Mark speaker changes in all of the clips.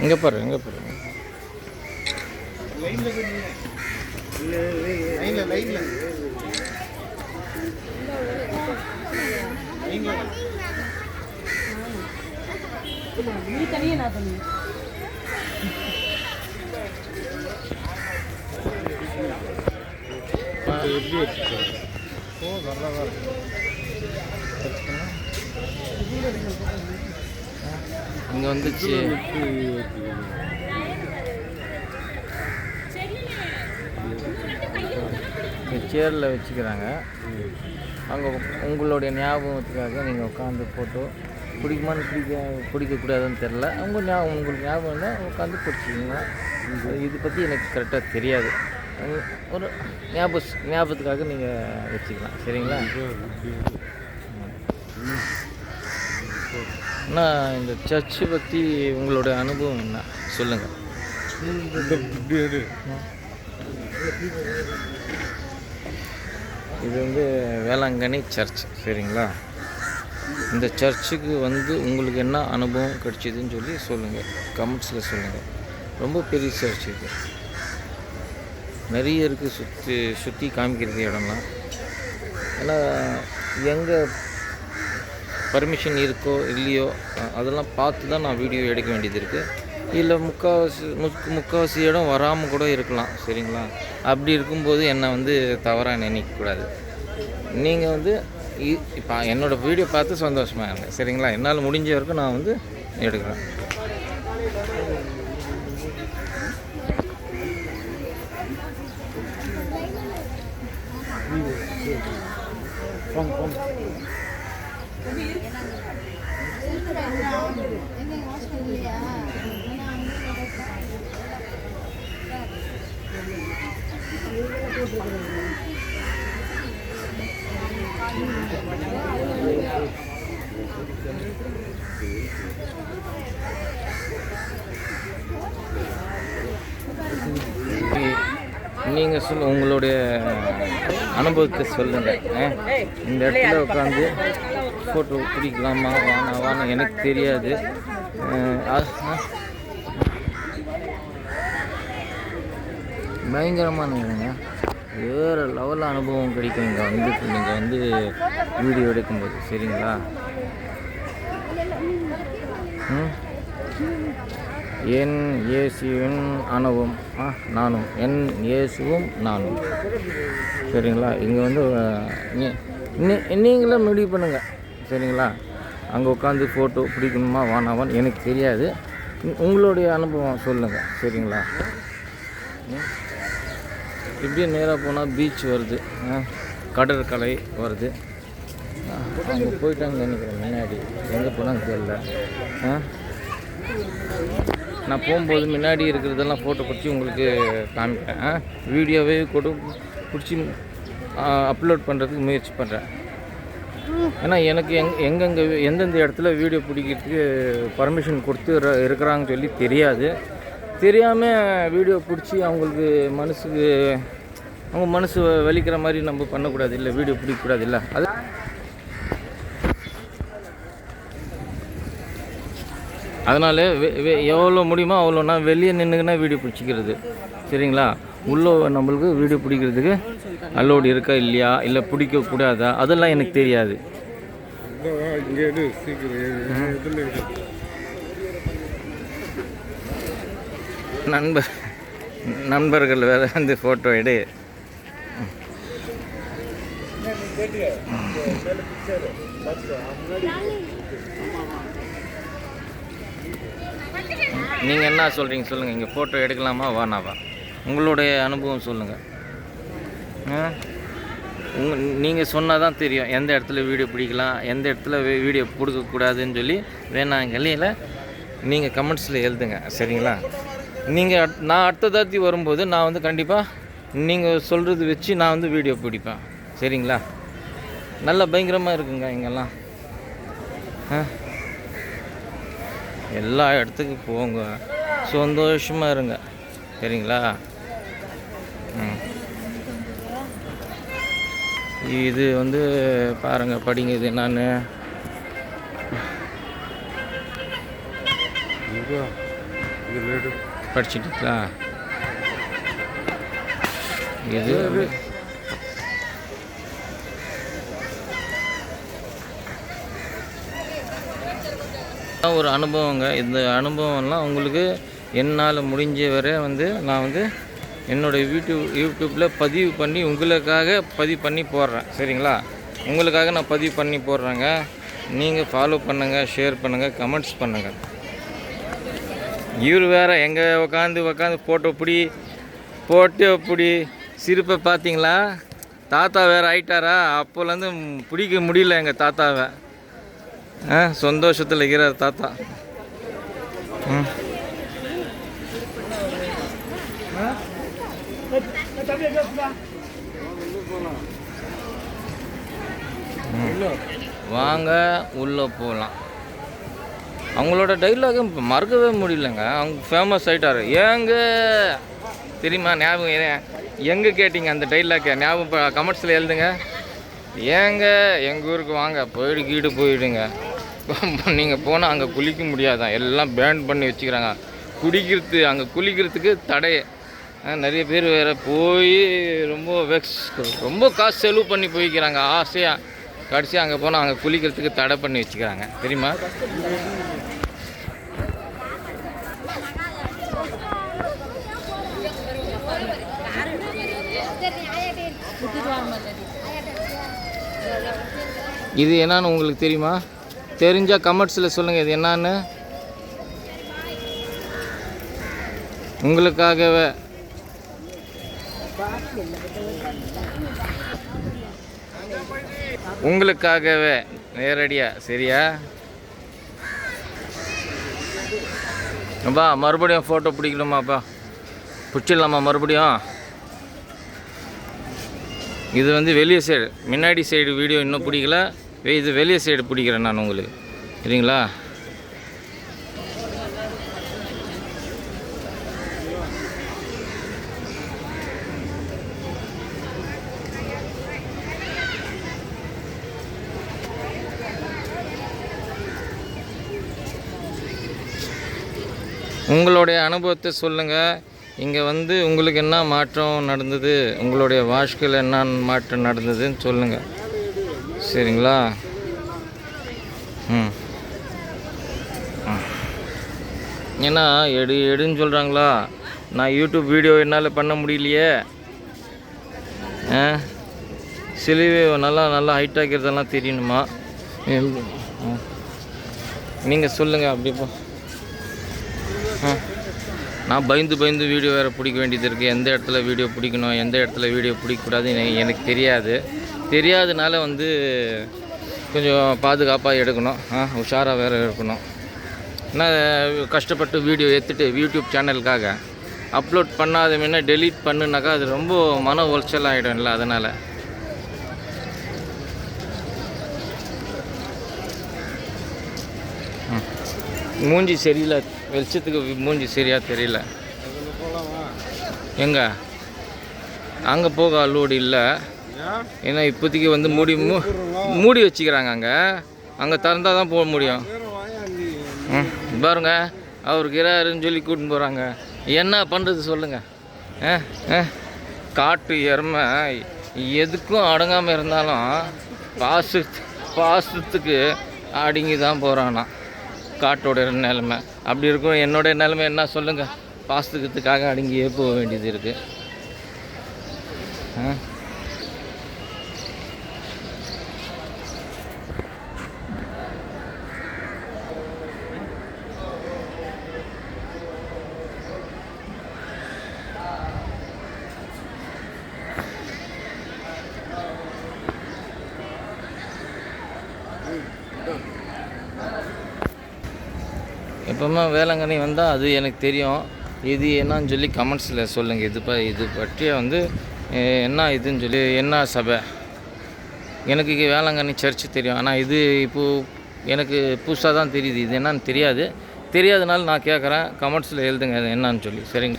Speaker 1: இங்கே பாரு இங்கே பாரு.
Speaker 2: லைன்ல லைன்ல
Speaker 3: நீ தனியே நான் பண்ணுவேன்
Speaker 2: எப்படி ஓ நல்லா தான் இருக்கு.
Speaker 1: இங்கே வந்துச்சு. சேரில் வச்சுக்கிறாங்க. அங்கே உங்களுடைய ஞாபகத்துக்காக நீங்கள் உட்காந்து ஃபோட்டோ பிடிக்குமான்னு பிடிக்க பிடிக்கக்கூடாதுன்னு தெரில உங்கள் ஞாபகம் உங்களுக்கு ஞாபகம் இருந்தால் உட்காந்து பிடிச்சிக்கிங்க. இது பற்றி எனக்கு கரெக்டாக தெரியாது. ஒரு ஞாபக ஞாபகத்துக்காக நீங்கள் வச்சுக்கலாம். சரிங்களா? அண்ணா இந்த சர்ச்சு பற்றி உங்களோட அனுபவம் என்ன? சொல்லுங்கள் இது வந்து வேளாங்கண்ணி சர்ச் சரிங்களா? இந்த சர்ச்சுக்கு வந்து உங்களுக்கு என்ன அனுபவம் கிடைச்சிதுன்னு சொல்லி சொல்லுங்கள் கமெண்ட்ஸில் சொல்லுங்கள் ரொம்ப பெரிய சர்ச் இது. நிறைய இருக்குது சுற்றி சுற்றி காமிக்கிறது இடம்லாம் ஏன்னா எங்கள் பர்மிஷன் இருக்கோ இல்லையோ அதெல்லாம் பார்த்து தான் நான் வீடியோ எடுக்க வேண்டியது இருக்குது இல்லை முக்கால்வாசி முக் முக்கால்வாசி இடம் வராமல் கூட இருக்கலாம் சரிங்களா? அப்படி இருக்கும்போது என்னை வந்து தவறாக நினைக்கக்கூடாது நீங்கள் வந்து இப்போ என்னோடய வீடியோ பார்த்து சந்தோஷமாக இருங்க சரிங்களா? என்னால் முடிஞ்ச வரைக்கும் நான் வந்து எடுக்கிறேன்.
Speaker 2: போங்க போங்க
Speaker 1: நீங்கள் சொல்ல உங்களுடைய அனுபவத்தை சொல்லுங்கள் இந்த இடத்துல உட்காந்து ஃபோட்டோ பிடிக்கலாமா வானா வானா எனக்கு தெரியாது. பயங்கரமான இடங்க வேறு லெவலில் அனுபவம் கிடைக்கும் இங்கே வந்து நீங்கள் வந்து வீடியோ எடுக்கும்போது சரிங்களா? என் இயேசுவின் அணுவும். ஆ நானும். என் இயேசுவும் நானும். சரிங்களா? இங்கே வந்து நீ- நீங்களே முடிவு பண்ணுங்கள் சரிங்களா? அங்கே உட்காந்து ஃபோட்டோ பிடிக்கணுமா வானாவான்னு எனக்கு தெரியாது. உங்களுடைய அனுபவம் சொல்லுங்கள் சரிங்களா? ம்? இப்படியே நேராக போனால் பீச் வருது. ஆ, கடற்கரை வருது. அங்கே போயிட்டாங்க நினைக்கிறேன் முன்னாடி. எங்கே போனாங்க தெரியல. ஆ? நான் போகும்போது முன்னாடி இருக்கிறதெல்லாம் ஃபோட்டோ பிடிச்சி உங்களுக்கு காமிக்கிறேன். வீடியோவே கூட பிடிச்சி அப்லோட் பண்ணுறதுக்கு முயற்சி பண்ணுறேன் ஏன்னா எனக்கு எங் எங்கெங்கே எந்தெந்த இடத்துல வீடியோ பிடிக்கிறதுக்கு பர்மிஷன் கொடுத்து இருக்கிறாங்கன்னு சொல்லி தெரியாது. தெரியாமல் வீடியோ பிடிச்சி அவங்களுக்கு மனசுக்கு அவங்க மனசு வலிக்கிற மாதிரி நம்ம பண்ணக்கூடாது இல்லை வீடியோ பிடிக்கக்கூடாது இல்லை. அது அதனால் எவ்வளோ முடியுமோ அவ்வளோ நான் வெளியே நின்றுக்குன்னா வீடியோ பிடிச்சிக்கிறது. சரிங்களா? உள்ளே நம்மளுக்கு வீடியோ பிடிக்கிறதுக்கு அலோடு இருக்கா இல்லையா? இல்லை பிடிக்கக்கூடாதா அதெல்லாம் எனக்கு தெரியாது. நண்பர் நண்பர்கள் வேறு வந்து ஃபோட்டோ எடு. நீங்கள் என்ன சொல்கிறீங்க சொல்லுங்கள் இங்கே ஃபோட்டோ எடுக்கலாமா? வானாவா உங்களுடைய அனுபவம் சொல்லுங்கள் உங்க நீங்கள் சொன்னால் தான் தெரியும். எந்த இடத்துல வீடியோ பிடிக்கலாம் எந்த இடத்துல வீடியோ பிடிக்கக்கூடாதுன்னு சொல்லி வேணாங்கல்லையில் நீங்கள் கமெண்ட்ஸில் எழுதுங்க. சரிங்களா? நீங்கள் நான் அடுத்த தாத்தி வரும்போது நான் வந்து கண்டிப்பாக நீங்கள் சொல்கிறது வச்சு நான் வந்து வீடியோ பிடிப்பேன். சரிங்களா? நல்ல பயங்கரமாக இருக்குங்க இங்கெல்லாம். ஆ? எல்லா இடத்துக்கு போங்க. சந்தோஷமாக இருங்க. சரிங்களா? இது வந்து பாருங்கள் படிங்க இது என்னன்னு படிச்சுட்டீங்களா? இது ஒரு அனுபவங்க. இந்த அனுபவம்லாம் உங்களுக்கு என்னால் முடிஞ்ச வரை வந்து நான் வந்து என்னோடய யூடியூப் யூடியூப்பில் பதிவு பண்ணி உங்களுக்காக பதிவு பண்ணி போடுறேன். சரிங்களா? உங்களுக்காக நான் பதிவு பண்ணி போடுறேங்க. நீங்கள் ஃபாலோ பண்ணுங்கள் ஷேர் பண்ணுங்கள் கமெண்ட்ஸ் பண்ணுங்கள் இவர் வேறு எங்கே உக்காந்து உக்காந்து ஃபோட்டோ பிடி போட்டு பிடி சிரிப்பை பார்த்தீங்களா தாத்தா வேறு ஆயிட்டாரா? அப்போலேருந்து பிடிக்க முடியல எங்கள் தாத்தாவை. சந்தோஷத்தில் இருக்கிறார் தாத்தா. ம். வாங்க உள்ளே போகலாம் அவங்களோட டைலாகும் மறக்கவே முடியலங்க. அவங்க ஃபேமஸ் ஆகிட்டாரு ஏங்க? தெரியுமா ஞாபகம் எங்கே கேட்டிங்க அந்த டைலாக்கை ஞாபகம் கமெண்ட்ஸில் எழுதுங்க. ஏங்க? எங்கள் ஊருக்கு வாங்க. போயிடு கீடு போயிடுங்க. நீங்கள் போனால் அங்கே குளிக்க முடியாதான் எல்லாம் பேன் பண்ணி வச்சுக்கிறாங்க. குடிக்கிறது அங்கே குளிக்கிறதுக்கு தடை. நிறைய பேர் வேறு போய் ரொம்ப வெக்ஸ் ரொம்ப காசு செலவு பண்ணி போய்க்கிறாங்க. ஆசையாக கடைசியாக அங்கே போனால் அங்கே குளிக்கிறதுக்கு தடை பண்ணி வச்சுக்கிறாங்க. தெரியுமா? இது என்னன்னு உங்களுக்கு தெரியுமா? தெரிஞ்சால் கமெண்ட்ஸில் சொல்லுங்கள் இது என்னான்னு. உங்களுக்காகவே. உங்களுக்காகவே. நேரடியாக சரியா? அப்பா மறுபடியும் ஃபோட்டோ பிடிக்கணுமாப்பா? பிடிச்சிடலாமா மறுபடியும்? இது வந்து வெளியே சைடு முன்னாடி சைடு வீடியோ இன்னும் பிடிக்கல. இது வெளியே சைடு பிடிக்கிறேன் நான் உங்களுக்கு. சரிங்களா? உங்களுடைய அனுபவத்தை சொல்லுங்கள் இங்கே வந்து உங்களுக்கு என்ன மாற்றம் நடந்தது? உங்களுடைய வாழ்க்கையில் என்ன மாற்றம் நடந்ததுன்னு சொல்லுங்கள் சரிங்களா? ம். ஏன்னா எடு எடுன்னு சொல்கிறாங்களா நான் யூடியூப் வீடியோ என்னால் பண்ண முடியலையே. ஆ? சிலுவை நல்லா நல்லா ஹைட் ஆக்கிறதெல்லாம் தெரியணுமா? நீங்கள் சொல்லுங்கள் அப்படி போ. நான் பயந்து பயந்து வீடியோ வேறு பிடிக்க வேண்டியது இருக்குது எந்த இடத்துல வீடியோ பிடிக்கணும் எந்த இடத்துல வீடியோ பிடிக்கக்கூடாது எனக்கு தெரியாது. தெரியாதனால வந்து கொஞ்சம் பாதுகாப்பாக எடுக்கணும். ஆ உஷாராக வேறு இருக்கணும் நான் கஷ்டப்பட்டு வீடியோ எடுத்துட்டு யூடியூப் சேனலுக்காக அப்லோட் பண்ணாத முன்ன டெலீட் பண்ணுனாக்கா அது ரொம்ப மன உளைச்சல் ஆகிடும்ல அதனால். மூஞ்சி சரியில்லை வெளிச்சத்துக்கு மூஞ்சி சரியாக தெரியல.
Speaker 2: எங்கே
Speaker 1: எங்க? அங்கே போக அலோடு இல்லை. ஏன்னா இப்போதைக்கு வந்து மூடி மூ மூடி வச்சுக்கிறாங்க அங்கே. அங்கே திறந்தால் தான் போக முடியும். ம் பாருங்க அவர் கிராருன்னு சொல்லி கூட்டின்னு போகிறாங்க என்ன பண்ணுறது சொல்லுங்கள் ஆ ஆ. காட்டு எருமை எதுக்கும் அடங்காமல் இருந்தாலும் பாசு பாசத்துக்கு அடங்கி தான் போகிறானா காட்டோட நிலைமை. அப்படி இருக்கும் என்னோட நிலைமை என்ன சொல்லுங்கள் பாசத்துக்கிறதுக்காக அடங்கியே போக வேண்டியது இருக்குது ஆ. எப்பவுமே வேளாங்கண்ணி வந்தால் அது எனக்கு தெரியும். இது என்னன்னு சொல்லி கமெண்ட்ஸில் சொல்லுங்கள் இது ப இது பற்றிய வந்து என்ன இதுன்னு சொல்லி என்ன சபை? எனக்கு வேளாங்கண்ணி சர்ச்சு தெரியும். ஆனால் இது இப்போது எனக்கு புதுசாக தான் தெரியுது. இது என்னன்னு தெரியாது. தெரியாதனால நான் கேட்குறேன் கமெண்ட்ஸில் எழுதுங்க இது என்னன்னு சொல்லி. சரிங்க.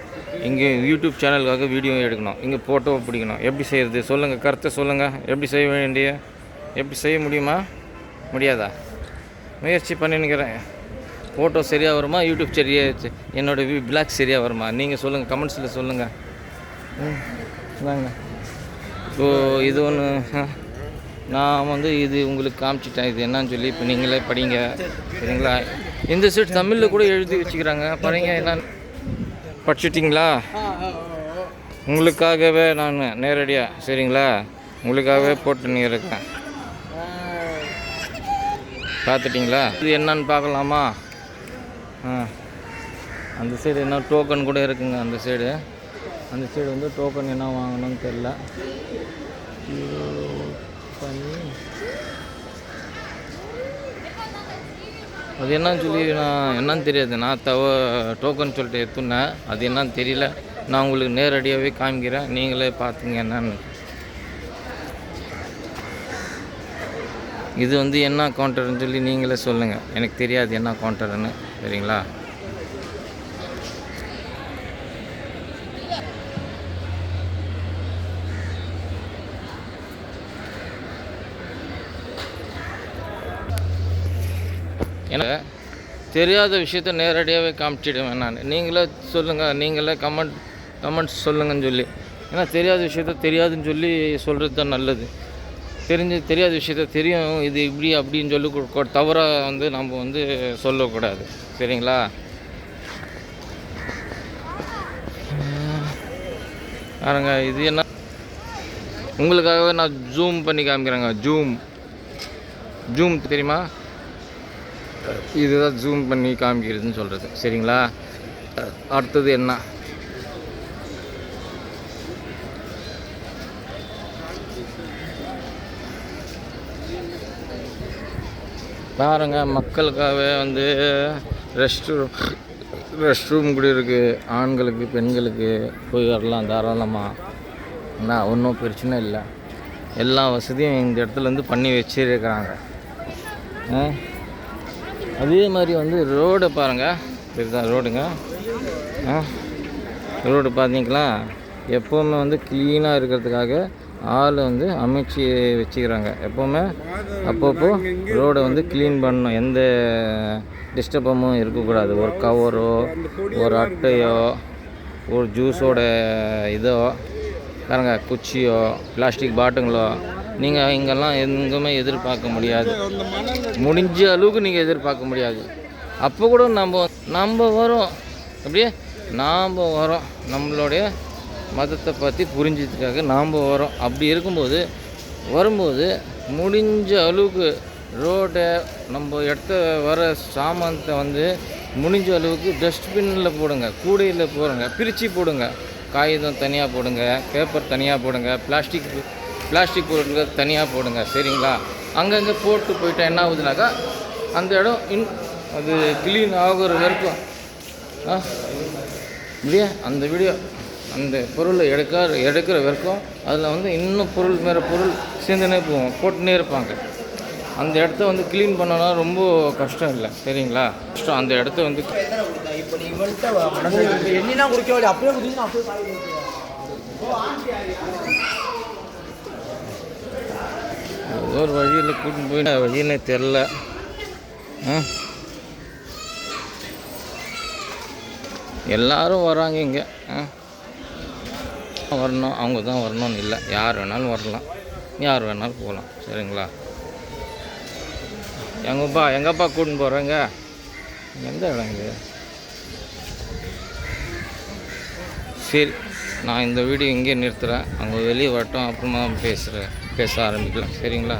Speaker 1: இங்கே யூடியூப் சேனலுக்காக வீடியோ எடுக்கணும். இங்கே ஃபோட்டோ பிடிக்கணும். எப்படி செய்கிறது சொல்லுங்கள் கருத்தை சொல்லுங்கள் எப்படி செய்ய வேண்டிய எப்படி செய்ய முடியுமா? முடியாதா? முயற்சி பண்ணினுக்கிறேன் ஃபோட்டோ சரியாக வருமா? யூடியூப் சரியா என்னோடய பிளாக் சரியாக வருமா? நீங்கள் சொல்லுங்கள் கமெண்ட்ஸில் சொல்லுங்கள் ம் வாங்க ஸோ இது ஒன்று நான் வந்து இது உங்களுக்கு காமிச்சிட்டேன். இது என்னன்னு சொல்லி இப்போ நீங்களே படிங்க. சரிங்களா? இந்த சைட் தமிழில் கூட எழுதி வச்சுக்கிறாங்க. பாருங்க என்னன்னு. படிச்சிட்டிங்களா? உங்களுக்காகவே நான் நேரடியாக சரிங்களா? உங்களுக்காகவே போட்டுன்னு இருக்கேன் பார்த்துட்டிங்களா? இது என்னன்னு பார்க்கலாமா? ஆ. அந்த சைடு என்ன டோக்கன் கூட இருக்குங்க அந்த சைடு அந்த சைடு வந்து டோக்கன் என்ன வாங்கணும்னு தெரில அது என்னன்னு சொல்லி நான் என்னன்னு தெரியாது நான் தவ டோக்கன் சொல்லிட்டு எடுத்துனேன் அது என்னன்னு தெரியல. நான் உங்களுக்கு நேரடியாகவே காமிக்கிறேன் நீங்களே பார்த்துங்க என்னன்னு. இது வந்து என்ன கவுண்டர்னு சொல்லி நீங்களே சொல்லுங்கள் எனக்கு தெரியாது என்ன கவுண்டர்னு சரிங்களா? எனக்கு தெரியாத விஷயத்த நேரடியாகவே காமிச்சிடுவேன் நான். நீங்களே சொல்லுங்கள் நீங்களே கமெண்ட் கமெண்ட்ஸ் சொல்லுங்கன்னு சொல்லி. ஏன்னா தெரியாத விஷயத்த தெரியாதுன்னு சொல்லி சொல்கிறது தான் நல்லது. தெரிஞ்சு தெரியாத விஷயத்த தெரியும் இது இப்படி அப்படின்னு சொல்லி தவறாக வந்து நம்ம வந்து சொல்லக்கூடாது. சரிங்களா? பாருங்க இது என்ன? உங்களுக்காகவே நான் ஜூம் பண்ணி காமிக்கிறேங்க ஜூம் ஜூம் தெரியுமா? இதுதான் ஜூம் பண்ணி காமிக்கிறதுன்னு சொல்கிறது சரிங்களா? அடுத்தது என்ன? பாருங்க மக்களுக்காகவே வந்து ரெஸ்ட் ரூம் ரெஸ்ட் ரூம் கூட இருக்குது ஆண்களுக்கு பெண்களுக்கு போய் வரலாம் தாராளமாக என்ன ஒன்றும் பிரச்சனை இல்லை. எல்லா வசதியும் இந்த இடத்துல இருந்து பண்ணி வச்சிருக்கிறாங்க. ஆ? அதே மாதிரி வந்து ரோடை பாருங்கள் இதுதான் ரோடுங்க. ஆ ரோடு பார்த்தீங்களா? எப்போவுமே வந்து க்ளீனாக இருக்கிறதுக்காக ஆள் வந்து அமைச்சு வச்சுக்கிறாங்க. எப்போவுமே அப்பப்போ ரோடை வந்து க்ளீன் பண்ணணும். எந்த டிஸ்டர்பமும் இருக்கக்கூடாது. ஒரு கவரோ ஒரு அட்டையோ ஒரு ஜூஸோட இதோ பாருங்க குச்சியோ பிளாஸ்டிக் பாட்டுங்களோ நீங்கள் இங்கெல்லாம் எங்குமே எதிர்பார்க்க முடியாது. முடிஞ்ச அளவுக்கு நீங்கள் எதிர்பார்க்க முடியாது. அப்போ கூட நம்ம நம்ம வரோம். அப்படியே நாம் வரோம். நம்மளுடைய மதத்தை பற்றி புரிஞ்சதுக்காக நாம் வரோம். அப்படி இருக்கும்போது வரும்போது முடிஞ்ச அளவுக்கு ரோட்டை நம்ம இடத்த வர சாமானத்தை வந்து முடிஞ்ச அளவுக்கு டஸ்ட்பின்னில் போடுங்க. கூடையில் போடுங்க. பிரித்து போடுங்க. காகிதம் தனியாக போடுங்க. பேப்பர் தனியாக போடுங்க. பிளாஸ்டிக் பிளாஸ்டிக் பொருட்கள் தனியாக போடுங்க சரிங்களா? அங்கங்கே போட்டு போயிட்டா என்ன ஆகுதுனாக்கா அந்த இடம் இன் அது க்ளீன் ஆகுற வரைக்கும் ஆ இல்லையா? அந்த வீடியோ அந்த பொருளை எடுக்க எடுக்கிற வரைக்கும் அதில் வந்து இன்னும் பொருள் மேலே பொருள் சேர்ந்துனே போகும் போட்டுனே இருப்பாங்க. அந்த இடத்த வந்து க்ளீன் பண்ணனா ரொம்ப கஷ்டம் இல்லை சரிங்களா? கஷ்டம். அந்த இடத்த வந்து
Speaker 4: இப்போ நீ இவள்கிட்ட என்னன்னா குடிக்க வேண்டிய அப்படியே குடிச்சு அப்படியே காய்
Speaker 1: ஏதோ ஒரு வழியில் கூட்டின்னு போய் வழின்னே தெரில ஆ? எல்லாரும் வராங்க இங்கே. ஆ? வரணும். அவங்க தான் வரணும்னு இல்லை. யார் வேணாலும் வரலாம். யார் வேணாலும் போகலாம் சரிங்களா? எங்கப்பா எங்கப்பா கூட்டின்னு போகிறேங்க எந்த இடம் இது? சரி நான் இந்த வீடியோ இங்கே நிறுத்துகிறேன் அங்கே வெளியே வரட்டும் அப்புறமா பேசுகிறேன் பேச ஆரம்பிக்கலாம். சரிங்களா?